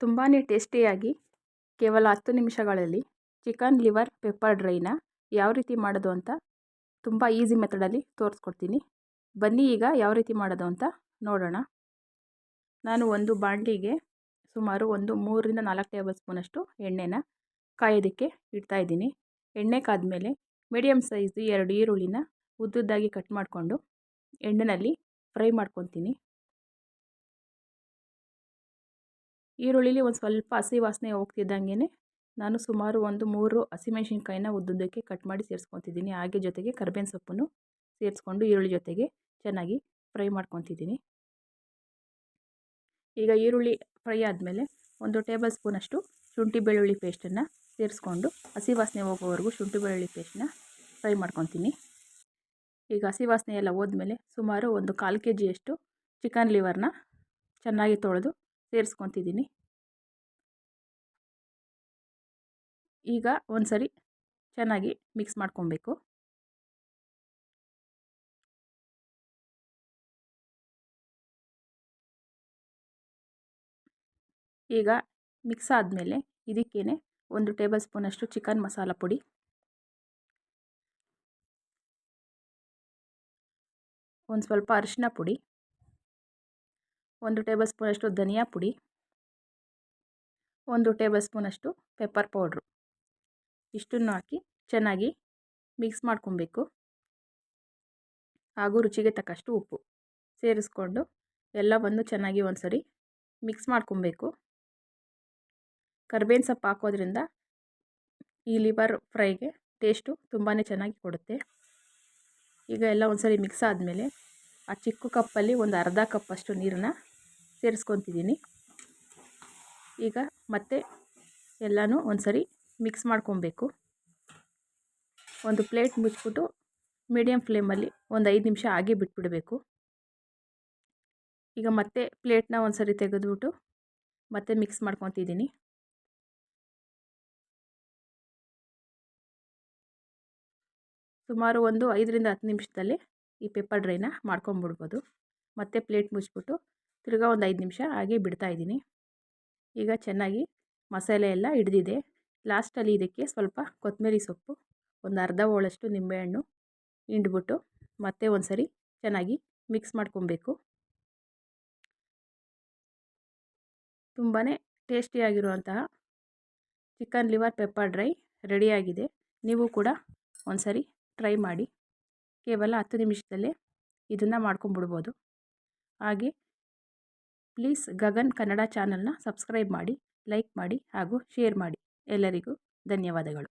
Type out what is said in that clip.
ತುಂಬಾ ಟೇಸ್ಟಿಯಾಗಿ ಕೇವಲ ಹತ್ತು ನಿಮಿಷಗಳಲ್ಲಿ ಚಿಕನ್ ಲಿವರ್ ಪೆಪ್ಪರ್ ಡ್ರೈನ ಯಾವ ರೀತಿ ಮಾಡೋದು ಅಂತ ತುಂಬ ಈಸಿ ಮೆಥಡಲ್ಲಿ ತೋರಿಸ್ಕೊಡ್ತೀನಿ. ಬನ್ನಿ ಈಗ ಯಾವ ರೀತಿ ಮಾಡೋದು ಅಂತ ನೋಡೋಣ. ನಾನು ಒಂದು ಬಾಣಲಿಗೆ ಸುಮಾರು ಒಂದು ಮೂರರಿಂದ ನಾಲ್ಕು ಟೇಬಲ್ ಸ್ಪೂನಷ್ಟು ಎಣ್ಣೆನ ಕಾಯೋದಕ್ಕೆ ಇಡ್ತಾಯಿದ್ದೀನಿ ಎಣ್ಣೆ ಕಾದ್ಮೇಲೆ ಮೀಡಿಯಮ್ ಸೈಜ್ ಎರಡು ಈರುಳ್ಳಿನ ಉದ್ದುದ್ದಾಗಿ ಕಟ್ ಮಾಡಿಕೊಂಡು ಎಣ್ಣೆಯಲ್ಲಿ ಫ್ರೈ ಮಾಡ್ಕೊತೀನಿ. ಈರುಳ್ಳಿಲಿ ಒಂದು ಸ್ವಲ್ಪ ಹಸಿ ವಾಸನೆ ಹೋಗ್ತಿದ್ದಂಗೆ ನಾನು ಸುಮಾರು ಒಂದು ಮೂರು ಹಸಿಮೆಣ್ಸಿನ್ಕಾಯಿನ ಉದ್ದುದ್ದಕ್ಕೆ ಕಟ್ ಮಾಡಿ ಸೇರಿಸ್ಕೊತಿದ್ದೀನಿ. ಹಾಗೆ ಜೊತೆಗೆ ಕರ್ಬೇವಿನ ಸೊಪ್ಪನ್ನು ಸೇರಿಸ್ಕೊಂಡು ಈರುಳ್ಳಿ ಜೊತೆಗೆ ಚೆನ್ನಾಗಿ ಫ್ರೈ ಮಾಡ್ಕೊತಿದ್ದೀನಿ. ಈಗ ಈರುಳ್ಳಿ ಫ್ರೈ ಆದಮೇಲೆ ಒಂದು ಟೇಬಲ್ ಸ್ಪೂನಷ್ಟು ಶುಂಠಿ ಬೆಳ್ಳುಳ್ಳಿ ಪೇಸ್ಟನ್ನು ಸೇರಿಸ್ಕೊಂಡು ಹಸಿ ವಾಸನೆ ಹೋಗೋವರೆಗೂ ಶುಂಠಿ ಬೆಳ್ಳುಳ್ಳಿ ಪೇಸ್ಟನ್ನ ಫ್ರೈ ಮಾಡ್ಕೊತೀನಿ. ಈಗ ಹಸಿ ವಾಸನೆ ಎಲ್ಲ ಹೋದ್ಮೇಲೆ ಸುಮಾರು ಒಂದು ಕಾಲು ಕೆ ಜಿಯಷ್ಟು ಚಿಕನ್ ಲಿವರ್ನ ಚೆನ್ನಾಗಿ ತೊಳೆದು ಸೇರಿಸ್ಕೊತಿದ್ದೀನಿ. ಈಗ ಒಂದು ಸರಿ ಚೆನ್ನಾಗಿ ಮಿಕ್ಸ್ ಮಾಡ್ಕೊಬೇಕು. ಈಗ ಮಿಕ್ಸ್ ಆದಮೇಲೆ ಇದಕ್ಕೇನೆ ಒಂದು ಟೇಬಲ್ ಸ್ಪೂನಷ್ಟು ಚಿಕನ್ ಮಸಾಲ ಪುಡಿ. ಒಂದು ಸ್ವಲ್ಪ ಅರಿಶಿನ ಪುಡಿ. ಒಂದು ಟೇಬಲ್ ಸ್ಪೂನಷ್ಟು ಧನಿಯಾ ಪುಡಿ. ಒಂದು ಟೇಬಲ್ ಸ್ಪೂನಷ್ಟು ಪೆಪ್ಪರ್ ಪೌಡ್ರು. ಇಷ್ಟನ್ನು ಹಾಕಿ ಚೆನ್ನಾಗಿ ಮಿಕ್ಸ್ ಮಾಡ್ಕೊಬೇಕು. ಹಾಗೂ ರುಚಿಗೆ ತಕ್ಕಷ್ಟು ಉಪ್ಪು ಸೇರಿಸ್ಕೊಂಡು ಎಲ್ಲವನ್ನು ಚೆನ್ನಾಗಿ ಒಂದು ಸರಿ ಮಿಕ್ಸ್ ಮಾಡ್ಕೊಬೇಕು. ಕರ್ಬೇವಿನ ಸೊಪ್ಪು ಹಾಕೋದ್ರಿಂದ ಈ ಲಿವರ್ ಫ್ರೈಗೆ ಟೇಸ್ಟು ತುಂಬಾ ಚೆನ್ನಾಗಿ ಕೊಡುತ್ತೆ. ಈಗ ಎಲ್ಲ ಒಂದು ಸರಿ ಮಿಕ್ಸ್ ಆದಮೇಲೆ ಆ ಚಿಕ್ಕ ಕಪ್ಪಲ್ಲಿ ಒಂದು ಅರ್ಧ ಕಪ್ಪಷ್ಟು ನೀರನ್ನ ಸೇರಿಸ್ಕೊತಿದ್ದೀನಿ. ಈಗ ಮತ್ತೆ ಎಲ್ಲನೂ ಒಂದು ಸರಿ ಮಿಕ್ಸ್ ಮಾಡ್ಕೊಬೇಕು. ಒಂದು ಪ್ಲೇಟ್ ಮುಚ್ಚಿಬಿಟ್ಟು ಮೀಡಿಯಮ್ ಫ್ಲೇಮಲ್ಲಿ ಒಂದು ಐದು ನಿಮಿಷ ಹಾಗೆ ಬಿಟ್ಬಿಡಬೇಕು. ಈಗ ಮತ್ತೆ ಪ್ಲೇಟ್ನ ಒಂದು ಸರಿ ತೆಗೆದುಬಿಟ್ಟು ಮತ್ತೆ ಮಿಕ್ಸ್ ಮಾಡ್ಕೊತಿದ್ದೀನಿ. ಸುಮಾರು ಒಂದು ಐದರಿಂದ ಹತ್ತು ನಿಮಿಷದಲ್ಲಿ ಈ ಪೆಪ್ಪರ್ ಡ್ರೈನ ಮಾಡ್ಕೊಂಬಿಡ್ಬೋದು. ಮತ್ತೆ ಪ್ಲೇಟ್ ಮುಚ್ಚಿಬಿಟ್ಟು ತಿರ್ಗಾ ಒಂದು ಐದು ನಿಮಿಷ ಹಾಗೆ ಬಿಡ್ತಾಯಿದ್ದೀನಿ ಈಗ ಚೆನ್ನಾಗಿ ಮಸಾಲೆ ಎಲ್ಲ ಹಿಡ್ದಿದೆ. ಲಾಸ್ಟಲ್ಲಿ ಇದಕ್ಕೆ ಸ್ವಲ್ಪ ಕೊತ್ತಂಬರಿ ಸೊಪ್ಪು, ಒಂದು ಅರ್ಧ ಹೋಳಷ್ಟು ನಿಂಬೆಹಣ್ಣು ಹಿಂಡ್ಬಿಟ್ಟು ಮತ್ತೆ ಒಂದು ಸರಿ ಚೆನ್ನಾಗಿ ಮಿಕ್ಸ್ ಮಾಡ್ಕೊಬೇಕು. ತುಂಬಾ ಟೇಸ್ಟಿಯಾಗಿರುವಂತಹ ಚಿಕನ್ ಲಿವರ್ ಪೆಪ್ಪರ್ ಡ್ರೈ ರೆಡಿಯಾಗಿದೆ ನೀವು ಕೂಡ ಒಂದು ಸರಿ ಟ್ರೈ ಮಾಡಿ. ಕೇವಲ ಹತ್ತು ನಿಮಿಷದಲ್ಲೇ ಇದನ್ನು ಮಾಡ್ಕೊಂಬಿಡ್ಬೋದು ಹಾಗೆ ಪ್ಲೀಸ್ ಗಗನ್ ಕನ್ನಡ ಚಾನಲ್ನ ಸಬ್ಸ್ಕ್ರೈಬ್ ಮಾಡಿ ಲೈಕ್ ಮಾಡಿ ಹಾಗೂ ಶೇರ್ ಮಾಡಿ. ಎಲ್ಲರಿಗೂ ಧನ್ಯವಾದಗಳು